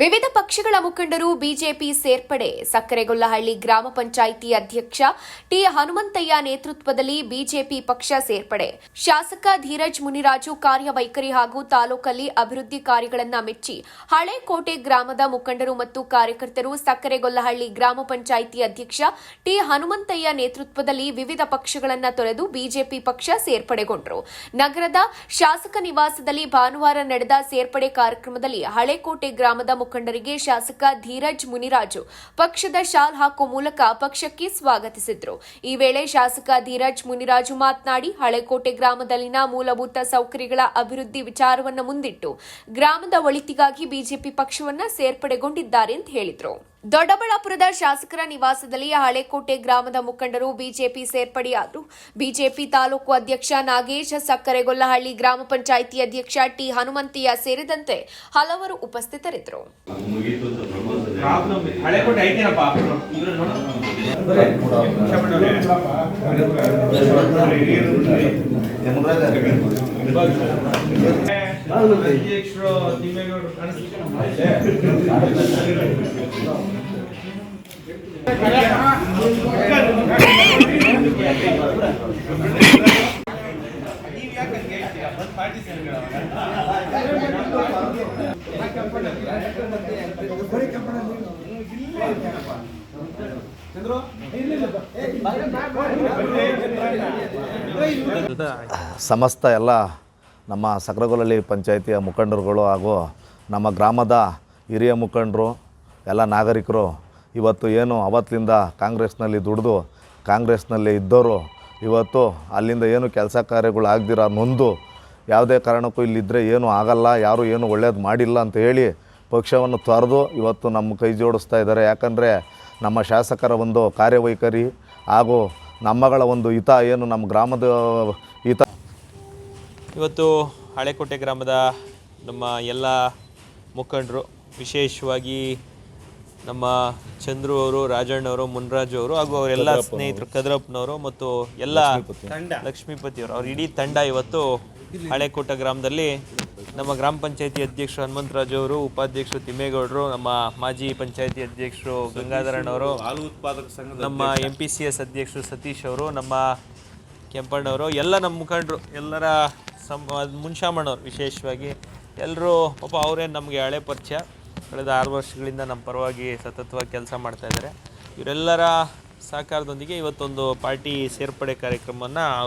ವಿವಿಧ ಪಕ್ಷಗಳ ಮುಖಂಡರು ಬಿಜೆಪಿ ಸೇರ್ಪಡೆ. ಸಕ್ಕರೆಗೊಲ್ಲಹಳ್ಳಿ ಗ್ರಾಮ ಪಂಚಾಯಿತಿ ಅಧ್ಯಕ್ಷ ಟಿ ಹನುಮಂತಯ್ಯ ನೇತೃತ್ವದಲ್ಲಿ ಬಿಜೆಪಿ ಪಕ್ಷ ಸೇರ್ಪಡೆ. ಶಾಸಕ ಧೀರಜ್ ಮುನಿರಾಜು ಕಾರ್ಯವೈಖರಿ ಹಾಗೂ ತಾಲೂಕಲ್ಲಿ ಅಭಿವೃದ್ಧಿ ಕಾರ್ಯಗಳನ್ನು ಮೆಚ್ಚಿ ಹಳೇಕೋಟೆ ಗ್ರಾಮದ ಮುಖಂಡರು ಮತ್ತು ಕಾರ್ಯಕರ್ತರು ಸಕ್ಕರೆಗೊಲ್ಲಹಳ್ಳಿ ಗ್ರಾಮ ಪಂಚಾಯಿತಿ ಅಧ್ಯಕ್ಷ ಟಿ ಹನುಮಂತಯ್ಯ ನೇತೃತ್ವದಲ್ಲಿ ವಿವಿಧ ಪಕ್ಷಗಳನ್ನು ತೊರೆದು ಬಿಜೆಪಿ ಪಕ್ಷ ಸೇರ್ಪಡೆಗೊಂಡರು. ನಗರದ ಶಾಸಕ ನಿವಾಸದಲ್ಲಿ ಭಾನುವಾರ ನಡೆದ ಸೇರ್ಪಡೆ ಕಾರ್ಯಕ್ರಮದಲ್ಲಿ ಹಳೇಕೋಟೆ ಗ್ರಾಮದ ಮುಖಂಡರಿಗೆ ಶಾಸಕ ಧೀರಜ್ ಮುನಿರಾಜು ಪಕ್ಷದ ಶಾಲ್ ಹಾಕುವ ಮೂಲಕ ಪಕ್ಷಕ್ಕೆ ಸ್ವಾಗತಿಸಿದ್ರು. ಈ ವೇಳೆ ಶಾಸಕ ಧೀರಜ್ ಮುನಿರಾಜು ಮಾತನಾಡಿ, ಹಳೆಕೋಟೆ ಗ್ರಾಮದಲ್ಲಿನ ಮೂಲಭೂತ ಸೌಕರ್ಯಗಳ ಅಭಿವೃದ್ಧಿ ವಿಚಾರವನ್ನು ಮುಂದಿಟ್ಟು ಗ್ರಾಮದ ಒಳಿತಿಗಾಗಿ ಬಿಜೆಪಿ ಪಕ್ಷವನ್ನ ಸೇರ್ಪಡೆಗೊಂಡಿದ್ದಾರೆ ಅಂತ ಹೇಳಿದ್ರು. ದೊಡ್ಡಬಳ್ಳಾಪುರದ ಶಾಸಕರ ನಿವಾಸದಲ್ಲಿ ಹಳೆಕೋಟೆ ಗ್ರಾಮದ ಮುಖಂಡರು ಬಿಜೆಪಿ ಸೇರ್ಪಡೆಯಾದರು. ಬಿಜೆಪಿ ತಾಲೂಕು ಅಧ್ಯಕ್ಷ ನಾಗೇಶ್ ಸಕ್ಕರೆಗೊಲ್ಲಹಳ್ಳಿ ಗ್ರಾಮ ಪಂಚಾಯಿತಿ ಅಧ್ಯಕ್ಷ ಟಿ ಹನುಮಂತಯ್ಯ ಸೇರಿದಂತೆ ಹಲವರು ಉಪಸ್ಥಿತರಿದ್ದರು. ಸಮಸ್ತ ಎಲ್ಲ ನಮ್ಮ ಸಕ್ರಗೊಲಹಳ್ಳಿ ಪಂಚಾಯಿತಿಯ ಮುಖಂಡರುಗಳು ಹಾಗೂ ನಮ್ಮ ಗ್ರಾಮದ ಹಿರಿಯ ಮುಖಂಡರು ಎಲ್ಲ ನಾಗರಿಕರು ಇವತ್ತು ಏನು ಅವತ್ತಿಂದ ಕಾಂಗ್ರೆಸ್ನಲ್ಲಿ ದುಡಿದು, ಕಾಂಗ್ರೆಸ್ನಲ್ಲಿ ಇದ್ದವರು ಇವತ್ತು ಅಲ್ಲಿಂದ ಏನು ಕೆಲಸ ಕಾರ್ಯಗಳು ಆಗದಿರ ನೊಂದು, ಯಾವುದೇ ಕಾರಣಕ್ಕೂ ಇಲ್ಲಿದ್ದರೆ ಏನೂ ಆಗಲ್ಲ, ಯಾರೂ ಏನು ಒಳ್ಳೇದು ಮಾಡಿಲ್ಲ ಅಂತ ಹೇಳಿ ಪಕ್ಷವನ್ನು ತೊರೆದು ಇವತ್ತು ನಮ್ಮ ಕೈ ಜೋಡಿಸ್ತಾ ಇದ್ದಾರೆ. ಯಾಕಂದರೆ ನಮ್ಮ ಶಾಸಕರ ಒಂದು ಕಾರ್ಯವೈಖರಿ ಹಾಗೂ ನಮ್ಮಗಳ ಒಂದು ಹಿತ ಏನು ನಮ್ಮ ಗ್ರಾಮದ ಹಿತ. ಇವತ್ತು ಹಳೆಕೋಟೆ ಗ್ರಾಮದ ನಮ್ಮ ಎಲ್ಲ ಮುಖಂಡರು ವಿಶೇಷವಾಗಿ ನಮ್ಮ ಚಂದ್ರು ಅವರು ರಾಜಣ್ಣವರು ಮುನ್ರಾಜು ಅವರು ಹಾಗೂ ಅವರೆಲ್ಲ ಸ್ನೇಹಿತರು ಕದ್ರಪ್ಪನವರು ಮತ್ತು ಎಲ್ಲ ಲಕ್ಷ್ಮೀಪತಿ. ಅವರು. ಅವ್ರ ಇಡೀ ತಂಡ ಇವತ್ತು ಹಳೆಕೋಟ ಗ್ರಾಮದಲ್ಲಿ ನಮ್ಮ ಗ್ರಾಮ ಪಂಚಾಯತಿ ಅಧ್ಯಕ್ಷರು ಹನುಮಂತರಾಜು ಅವರು ಉಪಾಧ್ಯಕ್ಷರು ತಿಮ್ಮೇಗೌಡರು ನಮ್ಮ ಮಾಜಿ ಪಂಚಾಯತಿ ಅಧ್ಯಕ್ಷರು ಗಂಗಾಧರಣ್ಣವರು ಹಾಲು ಉತ್ಪಾದಕ ಸಂಘ ನಮ್ಮ ಎಂ ಪಿ ಸಿ ಎಸ್ ಅಧ್ಯಕ್ಷರು ಸತೀಶ್ ಅವರು ನಮ್ಮ ಕೆಂಪಣ್ಣವರು ಎಲ್ಲ ನಮ್ಮ ಮುಖಂಡರು ಎಲ್ಲರ ಸಂ ಮುನ್ಶಾಮಣ್ಣವ್ರು ವಿಶೇಷವಾಗಿ. ಎಲ್ಲರೂ ಪಾಪ ಅವರೇ ನಮಗೆ ಹಳೆ ಪರಿಚಯ. ಕಳೆದ ಆರು ವರ್ಷಗಳಿಂದ ನಮ್ಮ ಪರವಾಗಿ ಸತತವಾಗಿ ಕೆಲಸ ಮಾಡ್ತಾ ಇದ್ದಾರೆ. ಇವರೆಲ್ಲರ ಸಹಕಾರದೊಂದಿಗೆ ಇವತ್ತೊಂದು ಪಾರ್ಟಿ ಸೇರ್ಪಡೆ ಕಾರ್ಯಕ್ರಮವನ್ನು ಅವರು